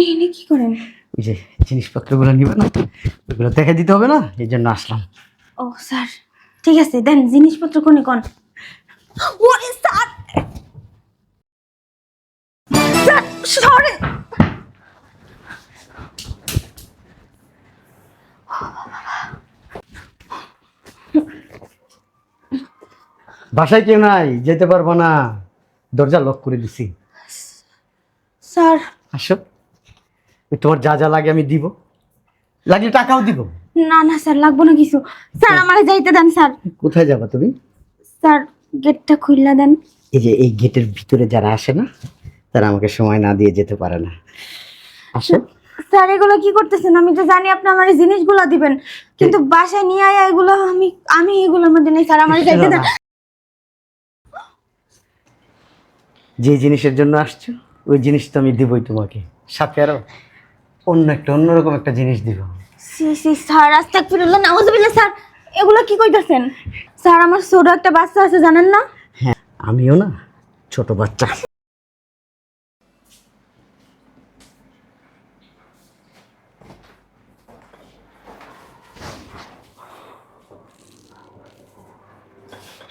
আপনি এনে কি করেন? ওই যে জিনিসপত্রগুলো নিবে না দেখে দিতে হবে না? এই জন্য আসলাম। ও স্যার। ঠিক আছে দেন জিনিসপত্র কোনে কোন? ওরে স্যার! সরে! বাসায় কেউ নাই যেতে পারব না। দরজা লক করে দিছি। স্যার। আসো। তোমার যা যা লাগে আমি দিব। লাগলে টাকাও দিব। না না স্যার লাগবো না কিছু। স্যার আমারে যাইতে দেন স্যার। কোথায় যাবা তুমি? স্যার গেটটা খুললা দেন। এই যে এই গেটের ভিতরে যারা আসে না তারা আমাকে সময় না দিয়ে যেতে পারে না। আসো। স্যার এগুলো কি করতেছেন? আমি তো জানি আপনি আমার জিনিসগুলো দিবেন। কিন্তু বাসায় নিয়ে আয়া এগুলো আমি আমি এগুলোর মধ্যে নেই স্যার আমার যাইতে দেন। যে জিনিসের জন্য আসছো ওই জিনিস তো আমি দিবই তোমাকে। সাথে আরও? অন্য একটা অন্যরকম একটা জিনিস দিব। সি সি স্যার আস্তাক ফিরুল্লাহ নাউজুবিল্লাহ স্যার এগুলো কি কইতাছেন? স্যার আমার ছোট একটা বাচ্চা আছে জানেন না? হ্যাঁ আমিও না ছোট বাচ্চা।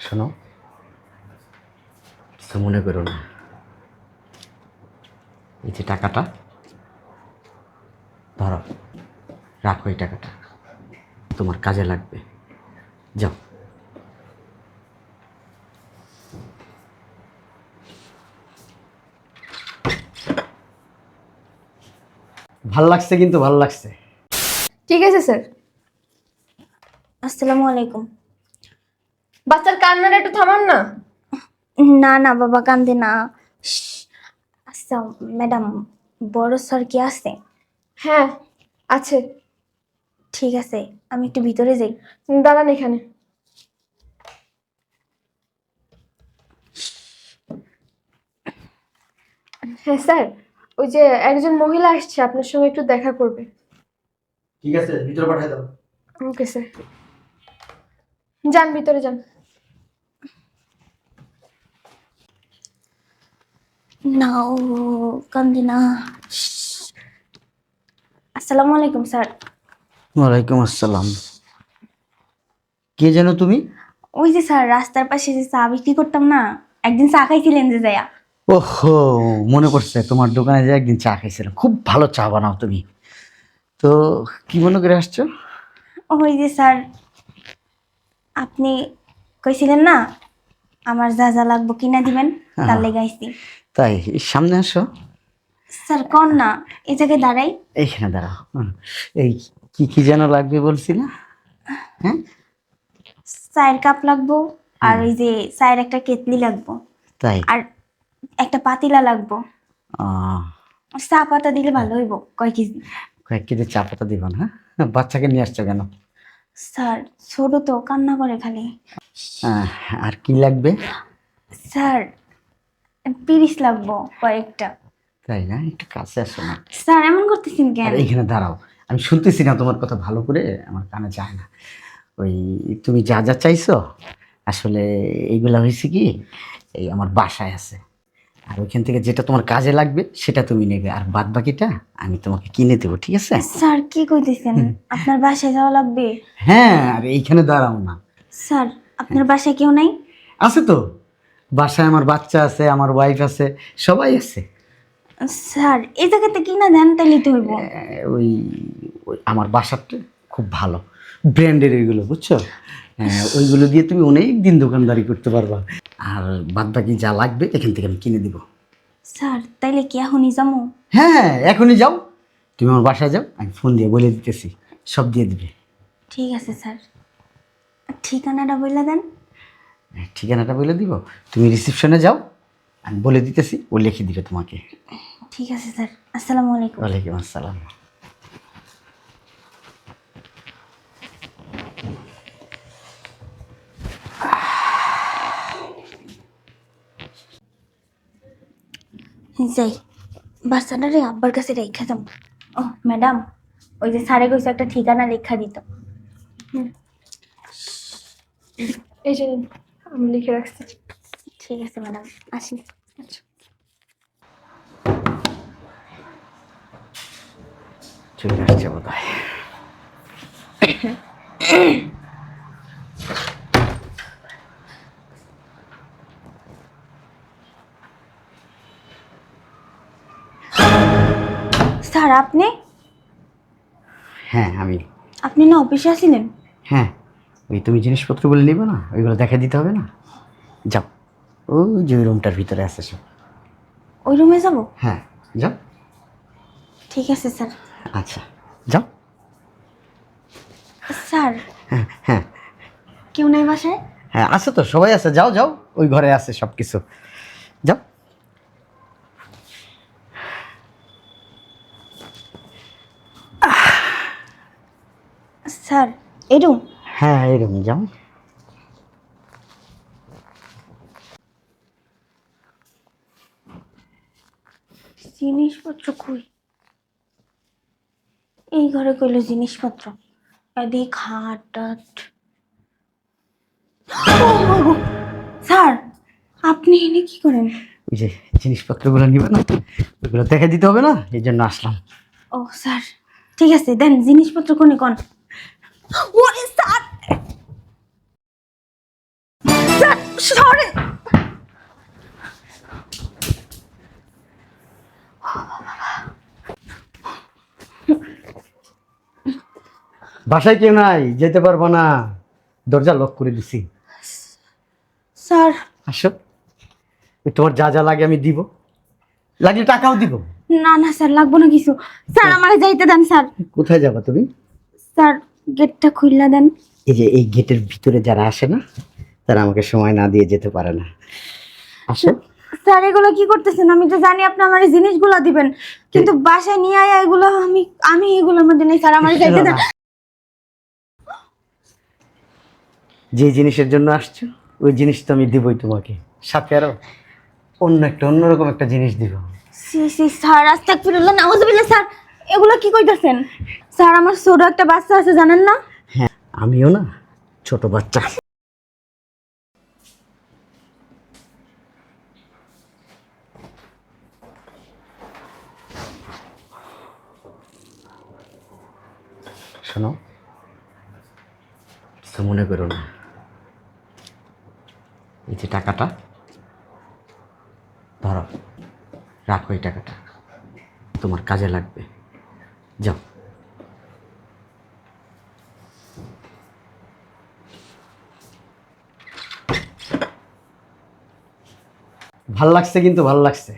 শোনো কিছু মনে করো না। এই যে টাকাটা ধরো রাখো এই টাকাটা। তোমার কাজে লাগবে। যাও। ভালো লাগছে কিন্তু ভালো লাগছে। ঠিক আছে স্যার। আসসালামু আলাইকুম। বাচ্চার কান্নাটা একটু থামান না। না না বাবা কান্দে না। আচ্ছা ম্যাডাম বড় স্যার কি আছে? হ্যাঁ আছে। ঠিক আছে আমি একটু ভিতরে যাই। দাঁড়ান এখানে। হ্যাঁ স্যার ওই যে একজন মহিলা আসছে আপনার সঙ্গে একটু দেখা করবে। ঠিক আছে ভিতরে পাঠিয়ে দাও। Okay sir. যান ভিতরে যান। না ও কান্দে না শ্শ্। আসসালামু আলাইকুম স্যার। ওয়ালাইকুম আসসালাম। কে যেন তুমি? ওই যে স্যার রাস্তার পাশে যে চা বিক্রি করতাম না একদিন চা খাইছিলেন যে যায়া। ওহো মনে পড়ছে তোমার দোকানে যে একদিন চা খাইছিলাম। খুব ভালো চা বানাও তুমি। তো কি মনে করে আসছো? ওই যে স্যার আপনি কইছিলেন না আমার যা যা লাগবো কিনা দিবেন তার লেগে আইছি। তাই সামনে আসো। স্যার কন না? এই জায়গায় দাঁড়াই। এইখানে দাঁড়াও। এই কি কি যেন লাগবে বলছি না হ্যাঁ? চায়ের কাপ লাগবো আর ওই যে চায়ের একটা কেতলি লাগবো। তাই? আর একটা পাতিলা লাগবো। চা পাতা দিলে ভালো হইব কয় কেজি? কয়েক কেজি চা পাতা দিব না হ্যাঁ? বাচ্চাকে নিয়ে আসছো কেন? স্যার ছোট তো কান্না করে খালি। আর কি লাগবে? স্যার পিরিস লাগবো কয়েকটা। তাই না? একটু কাছে আসো না। স্যার এমন করতেছেন কেন? আর এইখানে দাঁড়াও। আমি শুনতেছি না তোমার কথা ভালো করে আমার কানে যায় না। ওই তুমি যা যা চাইছো আসলে এইগুলা হয়েছে কি এই আমার বাসায় আছে। আর ওইখান থেকে যেটা তোমার কাজে লাগবে সেটা তুমি নেবে। আর বাদ বাকিটা আমি তোমাকে কিনে দেবো ঠিক আছে? স্যার কি কইতেছেন? আপনার বাসায় যাওয়া লাগবে? হ্যাঁ আর এইখানে দাঁড়াও না। স্যার আপনার বাসায় কেউ নাই? আছে তো। বাসায় আমার বাচ্চা আছে আমার ওয়াইফ আছে সবাই আছে। স্যার এই জায়গাতে কিনা দেন তাইলে তো হইব? ওই ওই আমার বাসাটা খুব ভালো। ব্র্যান্ডের ওইগুলো বুঝছ? হ্যাঁ, ওইগুলো দিয়ে তুমি অনেক দিন দোকানদারি করতে পারবা। আর বাদ বাকি যা লাগবে এখান থেকে আমি কিনে দিব। স্যার তাইলে কি এখনই যাব? হ্যাঁ এখনই যাও। তুমি আমার বাসায় যাও আমি ফোন দিয়ে বলে দিতেছি। সব দিয়ে দিবে। ঠিক আছে স্যার। ঠিকানাটা বললে দেন। হ্যাঁ, ঠিকানাটা বলে দিব। তুমি রিসিপশনে যাও আমি বলে দিতেছি ও লিখে দিবে তোমাকে। ঠিক আছে স্যার আসসালামু আলাইকুম। ওয়ালাইকুম আসসালাম। যাই বাচ্চাটারে আব্বার কাছে রেখা যাব ও ম্যাডাম ওই যে স্যারে কইছে একটা ঠিকানা লেখা দিত। এই যে আমি লিখে রাখছি। ঠিক আছে ম্যাডাম আসি। চলে আসছে বোধ হয় স্যার আপনি? হ্যাঁ আমি। আপনি না অফিসে আসছিলেন হ্যাঁ ওই তুমি জিনিসপত্রগুলো নিবে না? ওইগুলো দেখা দিতে হবে না? যাও। ওই যে ওই রুমটার ভিতরে আছে সব ওই রুমে যাব? হ্যাঁ যাও। ঠিক আছে স্যার। আচ্ছা যাও। স্যার। হ্যাঁ হ্যাঁ। কেউ নাই বাসায়? হ্যাঁ আছে তো সবাই আছে। যাও যাও ওই ঘরে আছে সব কিছু যাও। স্যার এই রুম? হ্যাঁ এরকম যাও। জিনিসপত্র কই? এই ঘরে কইল জিনিসপত্র। এদিকে খাট টাট। স্যার আপনি এনে কি করেন? ওই যে জিনিসপত্রগুলো নিবে না ওইগুলো দেখা দিতে হবে না এই জন্য আসলাম। ও স্যার ঠিক আছে দেন জিনিসপত্র কোনে কোন? ওরে স্যার! স্যার সরে! বাসায় কেউ নাই যেতে পারব না। দরজা লক করে দিছি। স্যার। আসো। তোমার যা যা লাগে আমি দিব। লাগলে টাকাও দিব। না না স্যার লাগবো না কিছু। স্যার আমাকে যাইতে দেন স্যার। কোথায় যাবা তুমি? স্যার গেটটা খুললা দেন। এই যে এই গেটের ভিতরে যারা আসে না তারা আমাকে সময় না দিয়ে যেতে পারে না। আসো। স্যার এগুলো কি করতেছেন? আমি তো জানি আপনি আমার জিনিসগুলো দিবেন। কিন্তু বাসায় নিয়ে আয়া এগুলো আমি আমি এগুলোর মধ্যে নেই স্যার আমার যাইতে দেন। যে জিনিসের জন্য আসছো ওই জিনিস তো আমি দিবই তোমাকে। সাথে আরও অন্য একটা অন্যরকম একটা জিনিস দিব। সি সি স্যার নাউজুবিল্লাহ স্যার। এগুলো কি কইতাছেন? স্যার আমার ছোট একটা বাচ্চা আছে জানেন না? হ্যাঁ আমিও না ছোট বাচ্চা। শোনো কিছু মনে করো না। এই যে টাকাটা, ধরো, রাখো এই টাকাটা, তোমার কাজে লাগবে। যাও। ভালো লাগছে কিন্তু ভালো লাগছে।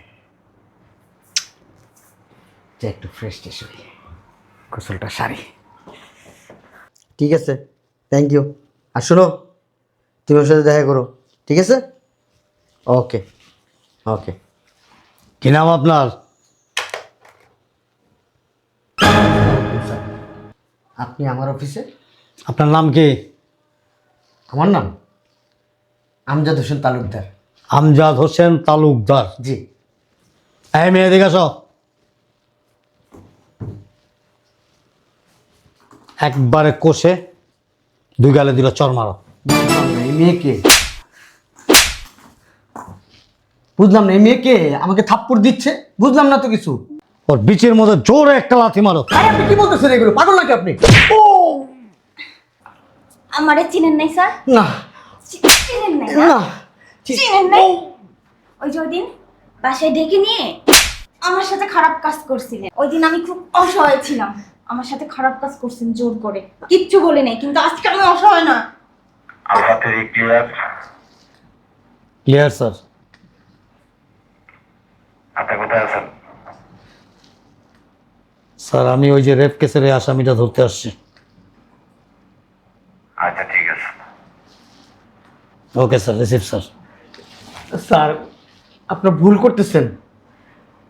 যে একটু ফ্রেশ ট্রেশ হই। সারি। ঠিক আছে থ্যাংক ইউ আর শোনো, তুমি ওর সাথে দেখা করো। ঠিক আছে? ওকে ওকে কি নাম আপনার? আপনি আমার অফিসে? আপনার নাম কি? আমার নাম আমজাদ হোসেন তালুকদার। আমজাদ হোসেন তালুকদার। জি। এই মেয়ে দিকে আসো। একবারে কষে দুই গালে দিল চর মারো। এই মেয়েকে বুঝলাম না এই মেয়েকে আমাকে থাপ্পড় দিচ্ছে বুঝলাম না তো কিছু। ওর বিচের মধ্যে জোরে একটা লাথি মারো। আরে আপনি কি বলতেছেন এগুলো? পাগল নাকি আপনি? ও! আমারে চিনেন নাই স্যার? না। চি- চিনেন নাই না? না। ঠিক- চিনেন নাই? ওই যে ওই দিন বাসায় ডেকে নিয়ে আমার সাথে খারাপ কাজ করছিলেন। ওই দিন আমি খুব অসহায় ছিলাম। আমার সাথে খারাপ কাজ করছেন জোর করে। কিচ্ছু বলে নাই কিন্তু আজকে আমি অসহায় না। থ্রি ক্লিয়ার ক্লিয়ার স্যার আছেন? স্যার আমি ওই যে রেপ কেসের আসামিটা ধরতে আসছি। আচ্ছা ঠিক আছে। Okay sir receive sir. Sir আপনার ভুল করতেছেন।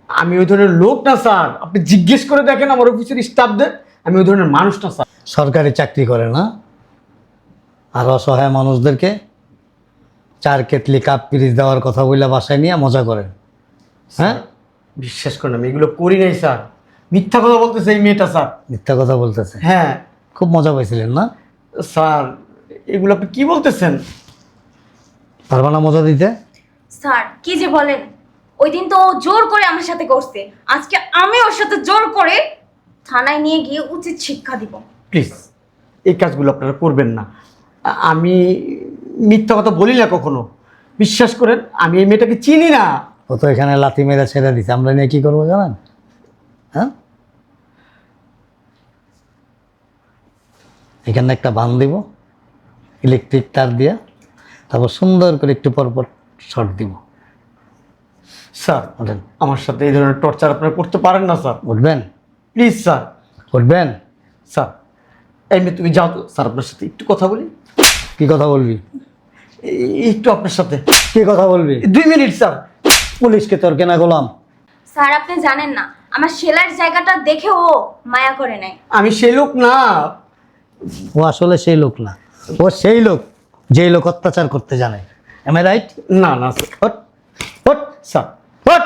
আমি ওই ধরনের লোক না স্যার। আপনি জিজ্ঞেস করে দেখেন আমার অফিসের স্টাফদের। আমি ওই ধরনের মানুষ না স্যার। সরকারি চাকরি করে না। আর অসহায় মানুষদেরকে চার কেটলি কাপ পিরিচ দেওয়ার কথা বলে বাসায় নিয়ে মজা করেন। হ্যাঁ? বিশ্বাস করেন আমি এগুলো করি নাই স্যার। মিথ্যা কথা বলতেছে এই মেয়েটা স্যার। মিথ্যা কথা বলতেছে? হ্যাঁ। খুব মজা পাইছিলেন না? স্যার এগুলো আপনি কি বলতেছেন? পারবা না মজা দিতে? স্যার কি যে বলেন? ওই দিন তো ও জোর করে আমার সাথে করছে। আজকে আমি ওর সাথে জোর করে থানায় নিয়ে গিয়ে উচিত শিক্ষা দিব। প্লিজ এই কাজগুলো আপনারা করবেন না। আ- আমি মিথ্যা কথা বলি না কখনো। বিশ্বাস করেন আমি এই মেয়েটাকে চিনি না। ও তো এখানে লাথি মেরে ছেড়ে দিছে। আমরা নিয়ে কি করব জানেন? হ্যাঁ? এখানে একটা বান দিব ইলেকট্রিক তার দিয়ে তারপর সুন্দর করে একটু পর পর শর্ট দিব। স্যার ওঠেন আমার সাথে এই ধরনের টর্চার আপনারা করতে পারেন না স্যার। উঠবেন? Please sir. উঠবেন? স্যার এই মেয়ে তুমি যাও তো। স্যার আপনার সাথে একটু কথা বলি। কি কথা বলবি? একটু আপনার সাথে। কি কথা বলবি? দুই মিনিট স্যার। পুলিশকে তোর কেনা গোলাম। স্যার আপনি জানেন না আমার সেলাইয়ের জায়গাটা দেখে ও মায়া করে নেয়। আমি সেই লোক না। ও আসলে সেই লোক না। ও সেই লোক যেই লোক অত্যাচার করতে জানে। এম আই রাইট না না sir. Hot hot sir. Hot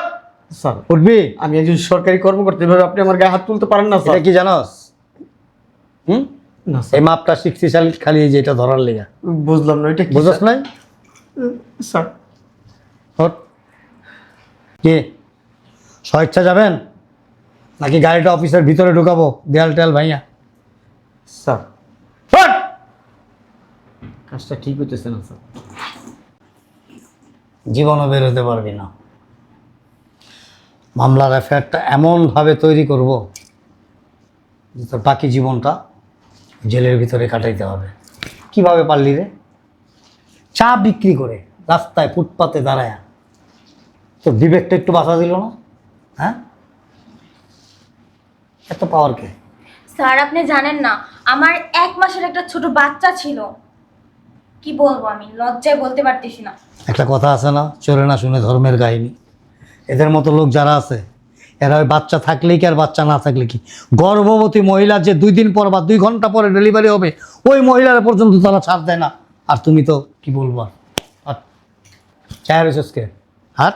sir. উঠবি। আমি একজন সরকারি কর্মকর্তা এভাবে আপনি আমার গায়ে হাত তুলতে পারেন না স্যার। এটা কি জানোস? হুম? না এই স্যার মাপটা শিখছি খালি এই যে এটা ধরার লেগা। বুঝলাম না এটা কি বুঝছ নাই? স্যার। হট কি? স্বেচ্ছা যাবেন? নাকি গাড়িটা অফিসের ভিতরে ঢুকাবো? দেয়াল টেয়াল ভাইয়া স্যার। কাজটা ঠিক হইতেছে না স্যার। জীবনও বেরোতে পারবি না। মামলার এফআইআরটা এমনভাবে তৈরি করব যে তোর বাকি জীবনটা জেলের ভিতরে কাটাইতে হবে। কীভাবে পারলি রে? চা বিক্রি করে রাস্তায় ফুটপাতে দাঁড়ায়। তোর বিবেকটা একটু বাধা দিল না? হ্যাঁ? এত পাওয়ার কে? স্যার আপনি জানেন না আমার এক মাসের একটা ছোট বাচ্চা ছিল। কি বলব আমি? লজ্জায় বলতে পারতেছি না। একটা কথা আছে না চলে না শুনে ধর্মের কাহিনী। এদের মতো লোক যারা আছে এরা ওই বাচ্চা থাকলেই কি আর বাচ্চা না থাকলে কি? গর্ভবতী মহিলা যে দুই দিন পর বা দুই ঘণ্টা পরে ডেলিভারি হবে ওই মহিলার পর্যন্ত তারা ছাড় দেয় না। আর তুমি তো কি বলব আর? হাট চায় রয়েছে হাট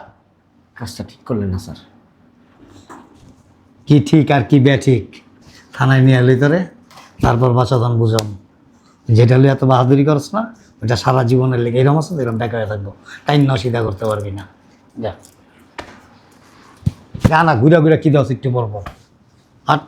কাজটা ঠিক করলেন না, স্যার। কি ঠিক আর কি ঠিক থানায় নিয়ে এলি তোরে, তারপর বাচ্চাদান বুঝাম। যেটা লিয়ে এত বাহাদুরি করছ না ওটা সারা জীবনের লেগে এরকম আছে এরকম বেকার থাকব। টাইম অসুবিধা করতে পারবি না। যা। যা না, ঘুরে ঘুরে কি দাও, একটু পর পর হাট।